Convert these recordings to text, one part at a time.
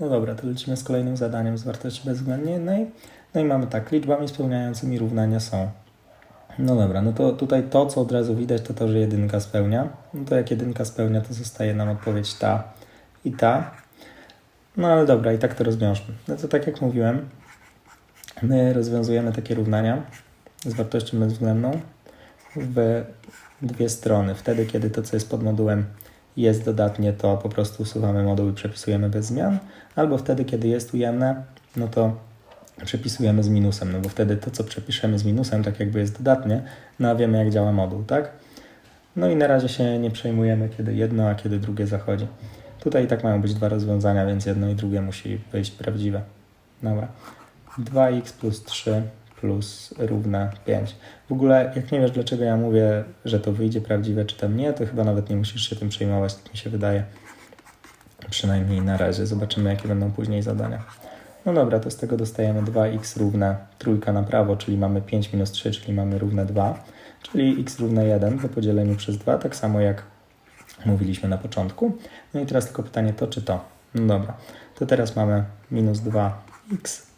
No dobra, to lecimy z kolejnym zadaniem z wartości bezwzględnie jednej. No i mamy tak, liczbami spełniającymi równania są. No dobra, no to tutaj to, co od razu widać, to to, że jedynka spełnia. No to jak jedynka spełnia, to zostaje nam odpowiedź ta i ta. No ale dobra, i tak to rozwiążmy. No to tak jak mówiłem, my rozwiązujemy takie równania z wartością bezwzględną w dwie strony. Wtedy, kiedy to, co jest pod modułem jest dodatnie, to po prostu usuwamy moduł i przepisujemy bez zmian, albo wtedy, kiedy jest ujemne, no to przepisujemy z minusem, no bo wtedy to, co przepiszemy z minusem, tak jakby jest dodatnie, no a wiemy, jak działa moduł, tak? No i na razie się nie przejmujemy, kiedy jedno, a kiedy drugie zachodzi. Tutaj i tak mają być dwa rozwiązania, więc jedno i drugie musi wyjść prawdziwe. Dobra. 2x plus 3 plus równe 5. W ogóle, jak nie wiesz, dlaczego ja mówię, że to wyjdzie prawdziwe, czy tam nie, to chyba nawet nie musisz się tym przejmować, tak mi się wydaje. Przynajmniej na razie. Zobaczymy, jakie będą później zadania. No dobra, to z tego dostajemy 2x równe trójka na prawo, czyli mamy 5 minus 3, czyli mamy równe 2, czyli x równe 1 po podzieleniu przez 2, tak samo jak mówiliśmy na początku. No i teraz tylko pytanie to czy to. No dobra, to teraz mamy minus 2x,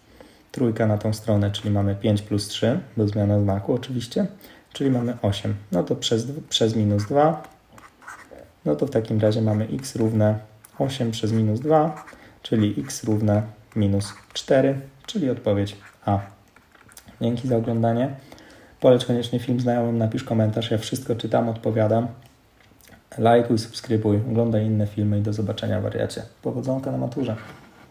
trójka na tą stronę, czyli mamy 5 plus 3, bo zmiana znaku oczywiście, czyli mamy 8. No to przez, przez minus 2, no to w takim razie mamy x równe 8 przez minus 2, czyli x równe minus 4, czyli odpowiedź A. Dzięki za oglądanie. Poleć koniecznie film znajomym, napisz komentarz, ja wszystko czytam, odpowiadam. Lajkuj, subskrybuj, oglądaj inne filmy i do zobaczenia wariacie. Powodzonka na maturze.